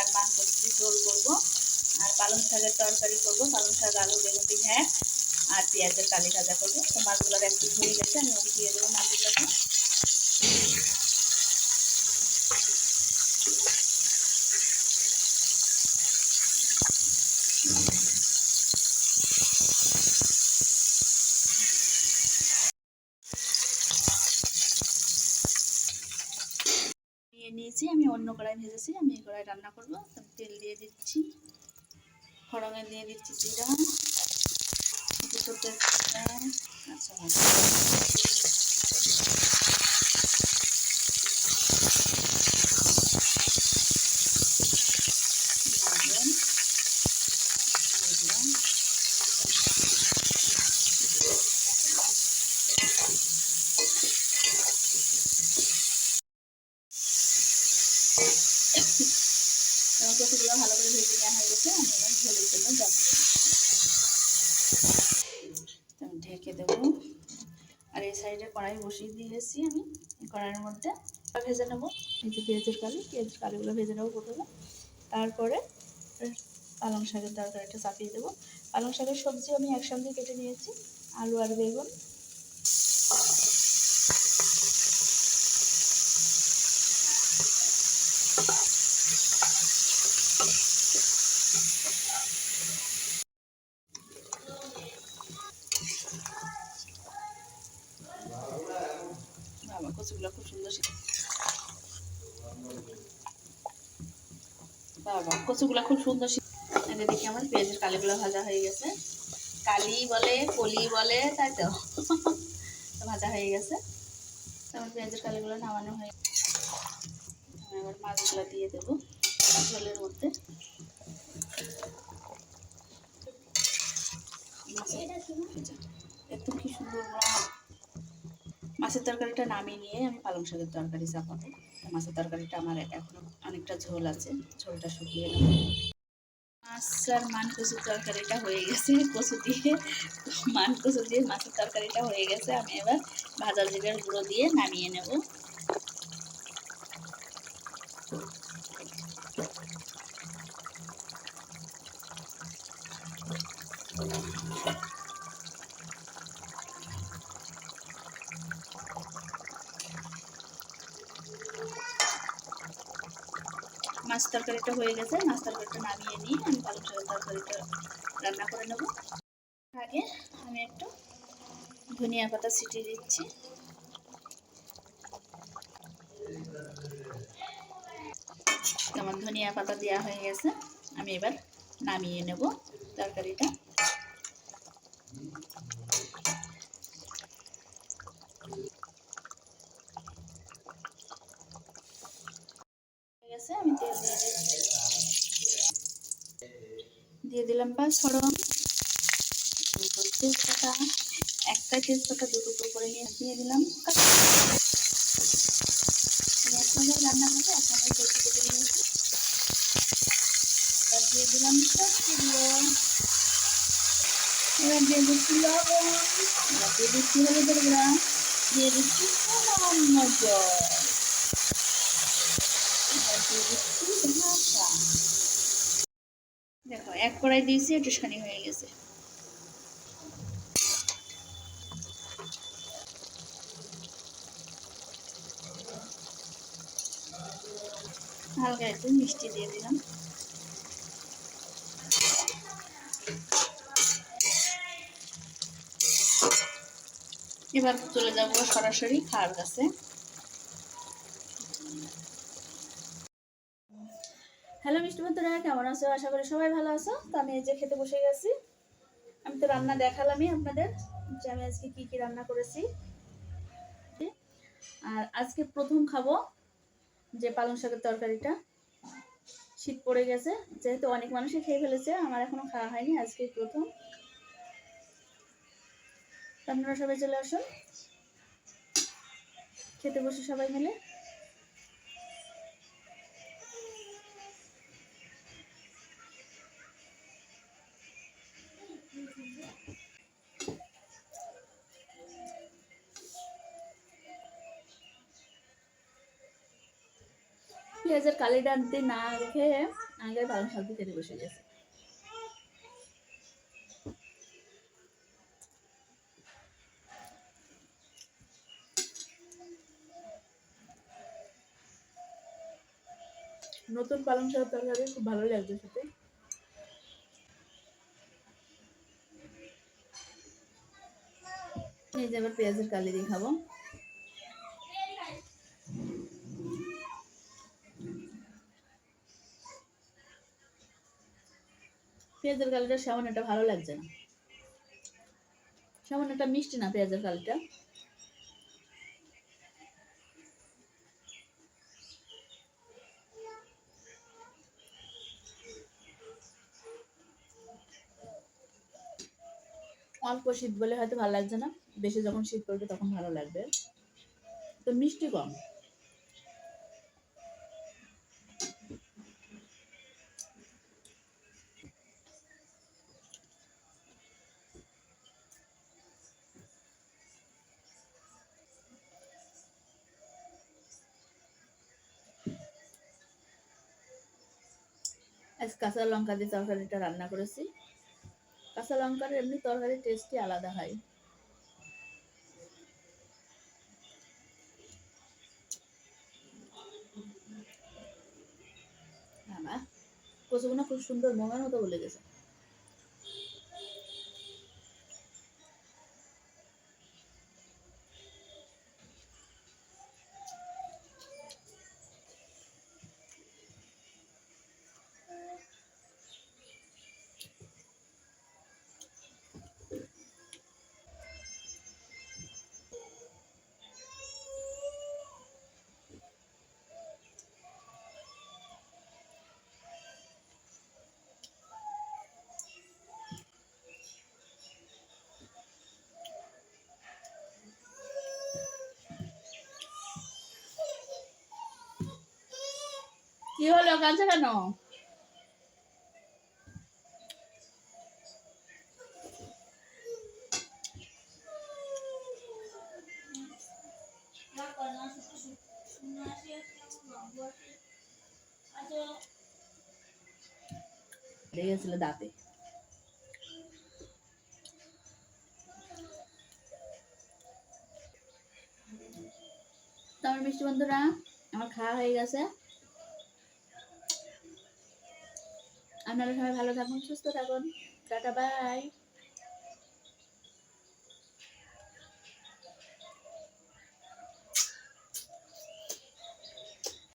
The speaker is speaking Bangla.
আর মান কচুরি ঝোল করব। আর পালং শাকের তরকারি করব। পালং শাক, আলু বেগুন ঘ্যাঁ আর পেঁয়াজের কালি ভাজা করব। তো মাছগুলো একটু ধুয়ে গেছে, আমি দিয়ে দেবো মাছগুলোকে। নিয়েছি, আমি অন্য কড়াই ভেজেছি, আমি এই কড়াই রান্না করব। তেল দিয়ে দিচ্ছি ফড়ঙে দিয়ে দিচ্ছি জিরা, দুটো তেজপাতা কাঁচা লঙ্কা লবণ, দিয়ে দিলাম। এবং ভালো করে ভেজে নেওয়া হয়ে গেছে, আমি এবার ঝোলের জন্য জল ঢেকে দেবো। আর এই সাইডে কড়াই বসিয়ে দিয়েছি আমি। কড়াইয়ের মধ্যে ভেজে নেব। এই যে পেঁয়াজের কালি, পেঁয়াজের কালিগুলো ভেজে নেব প্রথমে। তারপরে পালং শাকের তরকারিটা চাপিয়ে দেবো। পালং শাকের সবজি আমি একসঙ্গে কেটে নিয়েছি, আলু আর বেগুন বাবা কচুগুলো খুব সুন্দর বাবা, কচুগুলো খুব সুন্দর এই দেখি আমার পেঁয়াজের কালিগুলো ভাজা হয়ে গেছে। কালি বলে, কলি বলে, তাই তো? ভাজা হয়ে গেছে। আমার পেঁয়াজের কালিগুলো নামানো হয়ে আমি এবার মাছগুলো দিয়ে দেবো ঝোলের মধ্যে। একটু কি সুন্দর মাছের তরকারিটা নামিয়ে নিয়ে আমি পালং শাকের তরকারি চাপাবো। মাছের তরকারিটা আমার এখনও অনেকটা ঝোল আছে, ঝোলটা শুকিয়ে নেব মাছ আর মান কচুর তরকারিটা হয়ে গেছে, কচু দিয়ে মান কচু দিয়ে মাছের তরকারিটা হয়ে গেছে। আমি এবার ভাজা জিরার গুঁড়ো দিয়ে নামিয়ে নেব। মাছ তরকারিটা হয়ে গেছে, মাছ তরকারিটা নামিয়ে নিয়ে আমি পালং শাকের তরকারিটা রান্না করে নেব। আগে আমি একটু ধনিয়া পাতা ছিটিয়ে দিচ্ছি। তোমার ধনিয়া পাতা দেওয়া হয়ে গেছে, আমি এবার নামিয়ে নেব তরকারিটা। আমি দিয়ে দিয়ে দিলাম পাঁচ ফোড়ন দুটো তেজপাতা, একটা তেজপাতা দু টুকরো করে নিয়ে দিয়ে দিলাম। রান্না করব, একসঙ্গে কেটে কেটে নিয়েছি দিয়ে দিলাম এবার দিয়ে দিচ্ছি লবণ দিয়ে দিচ্ছি হলুদের দিয়ে দিচ্ছি এবার দিয়ে দিচ্ছি ঢাকা দেখো, এক কড়াই দিয়েছি একটুখানি হয়ে গেছে। হালকা একটু মিষ্টি দিয়ে দিলাম। এবার চলে যাব সরাসরি খাওয়ার কাছে। হ্যালো মিষ্টি বন্ধুরা, কেমন আছো? আশা করি সবাই ভালো আছো। তো আমি এই যে খেতে বসে গেছি। আমি তো রান্না দেখালামই আপনাদের যে আমি আজকে কি কি রান্না করেছি। আর আজকে প্রথম খাব যে পালং শাকের তরকারিটা। শীত পড়ে গেছে, যেহেতু অনেক মানুষই খেয়ে ফেলেছে, আমার এখনও খাওয়া হয়নি আজকে প্রথম। আপনারা সবাই চলে আসুন। খেতে বসে সবাই মিলে। পেঁয়াজের কালি ডানতে না রেখে আগে পালং শাক দিয়ে কেটে বসে গেছে। নতুন পালং শাক তরকারি খুব ভালো লাগছে খেতে। এই যে আবার পেঁয়াজের কালি দিয়ে খাব। পেঁয়াজের কালিটা সেমন একটা ভালো লাগছে না। সেমন একটা মিষ্টি না পেঁয়াজের কালিটা। অল্প শীত বলে হয়তো ভালো লাগছে না, বেশি যখন শীত পড়বে তখন ভালো লাগবে। তো মিষ্টি কম। আজ কাঁচা লঙ্কা দিয়ে তরকারিটা রান্না করেছি। কাঁচা লঙ্কার এমনি তরকারির টেস্টই আলাদা হয়। কচুগুনা খুব সুন্দর মোমের মতো বলে গেছে। কি হলো কাঁদছে কেন? লেগেছিল দাঁতে। তো আমার মিষ্টি বন্ধুরা আমার খাওয়া হয়ে গেছে। আপনারা সবাই ভালো থাকুন সুস্থ থাকুন। Tata bye.